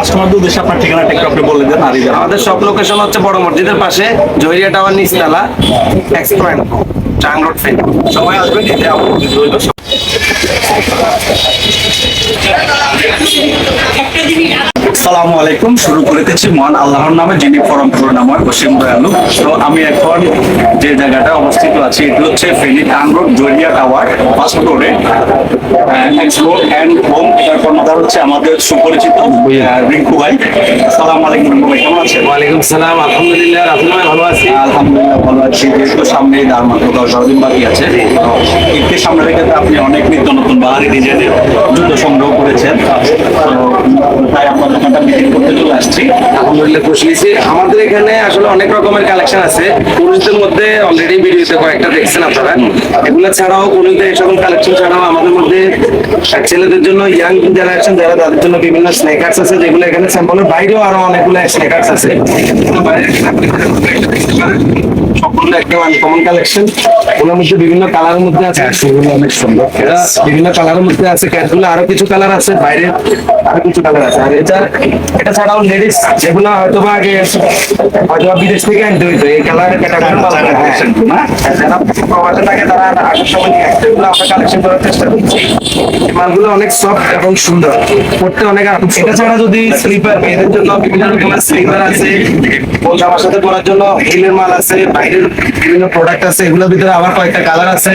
কাস্টমারদের উদ্দেশ্যে আপনার ঠিকানাটা একটু আপনি বলে দেন আর আমাদের সব লোকেশন হচ্ছে বড় মসজিদের পাশে, জহিরিয়া টাওয়ার নিচতলা এক্সপ্রেন্ট চাং রোড ফেন সময় আসবেন, এতে আমন্ত্রিত রইল। আসসালামু আলাইকুম শুরু করে দিচ্ছি মহান আল্লাহর নামে যিনি পরম করুণাময় বসিম দয়ালু। তো আমি এখন যে জায়গাটা অবস্থিত আছি এটি হচ্ছে Feni road. Joria tower and home এটার কর্ণধার হচ্ছে আমাদের সুপরিচিত রিঙ্কু ভাই। আসসালামু আলাইকুম রিঙ্কু ভাই কেমন আছেন? ওয়ালাইকুম সালাম আলহামদুলিল্লাহ রাহুল ভালো আছি আলহামদুলিল্লাহ ভালো আছি যেহেতু সামনে আর মাত্র দশ দিন বাকি আছে। ঈদকে সামনে রেখে আপনি অনেক নিত্য নতুন বাহারি ডিজাইনের জুতো সংগ্রহ করেছেন। তাই আপনার দোকানটা ভিজিট করতে চলে আসছি। আলহামদুলিল্লাহ খুশি হয়েছি। আমাদের এখানে আসলে অনেক রকমের কালেকশন আছে। পুরুষদের মধ্যে অলরেডি ভিডিওতে কয়েকটা দেখছেন আপনারা। এগুলো ছাড়াও পুরুষদের সকল কালেকশন ছাড়াও আমাদের মধ্যে ছেলেদের জন্য ইয়াং জেনারেশন যারা, তাদের জন্য বিভিন্ন স্নেকার্স আছে, যেগুলো এখানে স্যাম্পলের বাইরেও আরও অনেকগুলো স্নেকার্স আছে। একটা কালেকশন ওগুলোর মধ্যে বিভিন্ন কালারের মধ্যে আছে। সেগুলো অনেক সুন্দর। বিভিন্ন কালারের মধ্যে আছে। ক্যাটগুলো আরও কিছু কালার আছে। বাইরে আরও কিছু কালার আছে। আর এটা এটা ছাড়াও লেডিস যেগুলো হয়তো বা আগে হয়তো বিদেশ থেকে আনতে হইতো। এই কালার ক্যাটাগরি যারা প্রবাসে থাকে তারা আসার সময় এগুলো আমরা কালেকশন করার চেষ্টা করছি। মালগুলো অনেক সফট এবং সুন্দর। পড়তে অনেক এটা ছাড়া যদি স্লিপার মেয়েদের জন্য বিভিন্ন রকমের স্লিপার আছে। জামার সাথে পরার জন্য হিলের মাল আছে বাইরের বিভিন্ন প্রোডাক্ট আছে এগুলোর ভিতরে আবার কয়েকটা কালার আছে।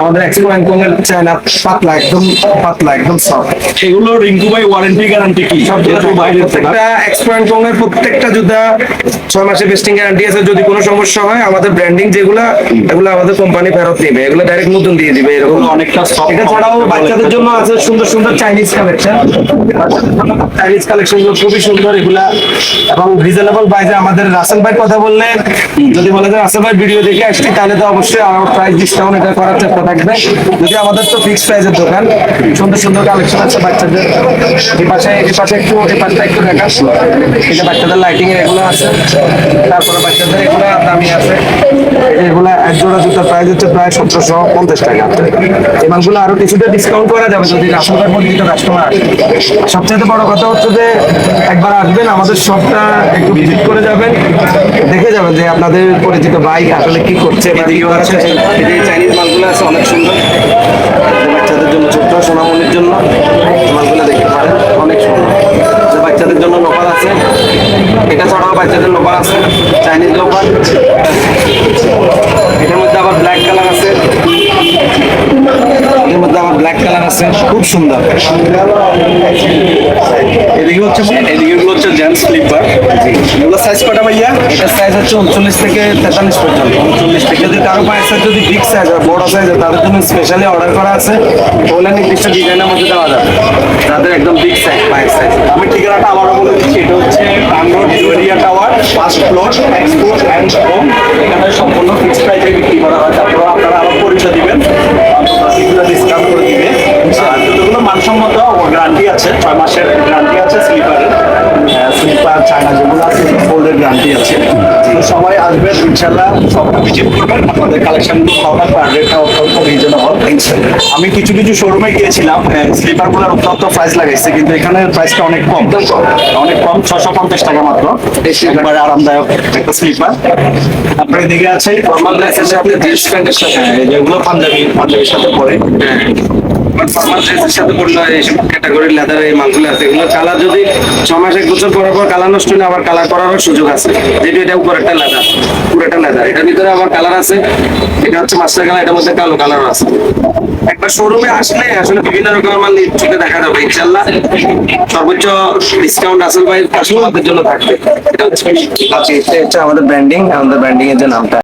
আমাদের এক্সপো এর চায়না পাতলা একদম পাতলা একদম সফট এগুলো রিঙ্কু ভাই ওয়ারেন্টি গ্যারান্টি কি? সব থেকে প্রত্যেকটা এক্সপার্ট কোনের প্রত্যেকটা জুতা ছয় মাসের বেস্টিং গ্যারান্টি আছে। যদি কোনো সমস্যা হয় আমাদের ব্র্যান্ডিং যেগুলা এগুলো আমাদের কোম্পানি ফেরত দিবে। এগুলো ডাইরেক্ট নতুন দিয়ে দিবে এরকম। অনেকটা soft এটা ছাড়াও বাচ্চাদের জন্য আছে সুন্দর সুন্দর চাইনিজ কালেকশন চাইনিজ কালেকশনগুলো খুবই সুন্দর এগুলা। এবং রিজনেবল প্রাইসে আমাদের রাসেল ভাই কথা বললে যদি বলে যে রাসেল ভাই ভিডিও দেখে আসছি, তাহলে তো অবশ্যই আমার প্রাইস ডিসকাউন্ট এটা করার চেষ্টা থাকবে। যদি আমাদের তো ফিক্সড প্রাইসের দোকান, সুন্দর সুন্দর কালেকশন আছে বাচ্চাদের, এই পাশে এই পাশে একটু, এই পাশটা একটু দেখা এটা বাচ্চাদের লাইটিং এগুলো আছে, তারপরে বাচ্চাদের এগুলো দামি আছে। জোড়া জুতার প্রাইস হচ্ছে প্রায় সতেরোশো পঞ্চাশ টাকা। এই মালগুলো আরও কিছুটা ডিসকাউন্ট করা যাবে যদি রাসেলভাই পরিচিত কাস্টমার সবচেয়ে বড় কথা হচ্ছে যে একবার আসবেন আমাদের শপটা একটু ভিজিট করে যাবেন। দেখে যাবেন যে আপনাদের পরিচিত বাইক আসলে কি করছে বা কি আছে যে চাইনিজ মালগুলো আছে অনেক সুন্দর। বাচ্চাদের জন্য ছোট্ট সোনামনির জন্য মালগুলো দেখতে পারেন অনেক সুন্দর। বাচ্চাদের জন্য লোকাল আছে এটা ছাড়াও বাচ্চাদের লোকাল আছে চাইনিজ লোকাল আছে খুব সুন্দর এদিকে হচ্ছে এদিকে গুলো হচ্ছে জেন্টস স্লিপার এগুলো সাইজ কটা ভাইয়া? এটার সাইজ হচ্ছে উনচল্লিশ থেকে তেতাল্লিশ পর্যন্ত। উনচল্লিশ থেকে যদি কারও পায়ের সাইজ যদি বিগ সাইজ হয় বড় সাইজ হয় তাদের জন্য স্পেশালি অর্ডার করা আছে। ওগুলো নির্দিষ্ট ডিজাইনের মধ্যে দেওয়া যাবে। তাদের একদম বিগ সাইজ পায়ের সাইজ আমি ঠিকানাটা আবারও বলে দিচ্ছি এটা হচ্ছে Tangor tower first floor export and আছে ছয় মাসের গ্যারান্টি আছে স্লিপারের স্লিপার চায়না যেগুলো আছে ফোল্ডের গ্যারান্টি আছে। সবাই আসবেন ইনশাল্লাহ সব ভিজিট করবেন। আপনাদের কালেকশনগুলো ভালো লাগবে আর রেটটা অত্যন্ত রিজনেবল আমি কিছু কিছু শোরুমে গিয়েছিলাম স্লিপারগুলোর অত্যন্ত প্রাইস লাগাইছে কিন্তু এখানে প্রাইসটা অনেক কম। অনেক কম ছশো পঞ্চাশ টাকা মাত্র। একবারে আরামদায়ক একটা স্লিপার আপনার এদিকে আছে ফর্মাল ড্রেসের সাথে জিন্স প্যান্টের সাথে। হ্যাঁ, যেগুলো পাঞ্জাবি পাঞ্জাবির সাথে পরে। কালার আছে। একটা আসলে আসলে বিভিন্ন রকমের দেখা যাবে ইনশাল্লাহ সর্বোচ্চ ডিসকাউন্ট আসল জন্য থাকবে। এটা হচ্ছে হচ্ছে আমাদের ব্র্যান্ডিং আমাদের ব্র্যান্ডিং এর যে নামটা।